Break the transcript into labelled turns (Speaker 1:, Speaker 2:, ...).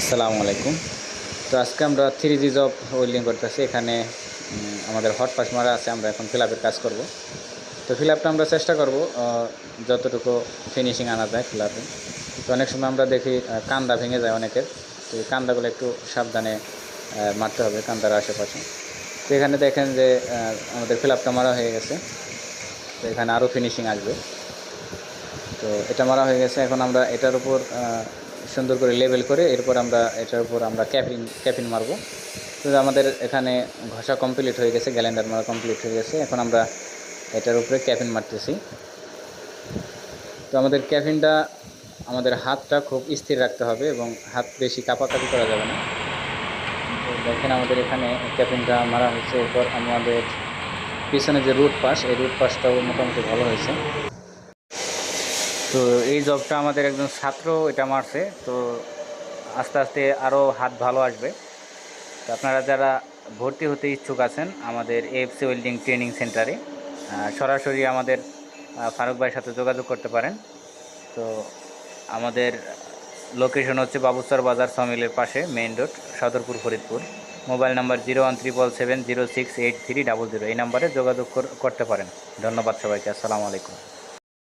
Speaker 1: আসসালামু আলাইকুম। তো আজকে আমরা থ্রি জি জব ওয়েল্ডিং করতেছি। এখানে আমাদের হট পাস মারা আছে, আমরা এখন ফিল কাজ করব। তো ফিল আমরা চেষ্টা করব যতটুকু ফিনিশিং আনা যায় ফিল তো অনেক সময় আমরা দেখি কান্দা ভেঙে যায় অনেকের। তো এই কান্দাগুলো একটু সাবধানে মারতে হবে কান্দার আশেপাশে। তো এখানে দেখেন যে আমাদের ফিল মারা হয়ে গেছে। তো এখানে আরও ফিনিশিং আসবে। তো এটা মারা হয়ে গেছে। এখন আমরা এটার উপর সুন্দর করে লেবেল করে এরপর আমরা এটার উপর আমরা ক্যাপিন ক্যাপিন মারবো। তো আমাদের এখানে ঘষা কমপ্লিট হয়ে গেছে গ্যালেন্ডার মারা কমপ্লিট হয়ে গেছে। এখন আমরা এটার উপরে ক্যাপিন মারতেছি। তো আমাদের ক্যাপিনটা আমাদের হাতটা খুব স্থির রাখতে হবে এবং হাত বেশি কাপাকাপি করা যাবে না। দেখেন আমাদের এখানে ক্যাপিনটা মারা হয়েছে। এরপর আমাদের পিছনে যে রুট পাস এই রুট পাসটাও মোটামুটি ভালো হয়েছে। তো এই জবটা আমাদের একজন ছাত্র এটা মারছে, তো আস্তে আস্তে আরও হাত ভালো আসবে। তো আপনারা যারা ভর্তি হতে ইচ্ছুক আছেন আমাদের এএফসি ওয়েল্ডিং ট্রেনিং সেন্টারে সরাসরি আমাদের ফারুক ভাইয়ের সাথে যোগাযোগ করতে পারেন। তো আমাদের লোকেশন হচ্ছে বাবুসর বাজার সমিলের পাশে, main road, Sadarpur Faridpur. Mobile number zero one triple seven zero six eight three double zero, এই নাম্বারে যোগাযোগ করতে পারেন। ধন্যবাদ সবাইকে, আসসালামু আলাইকুম।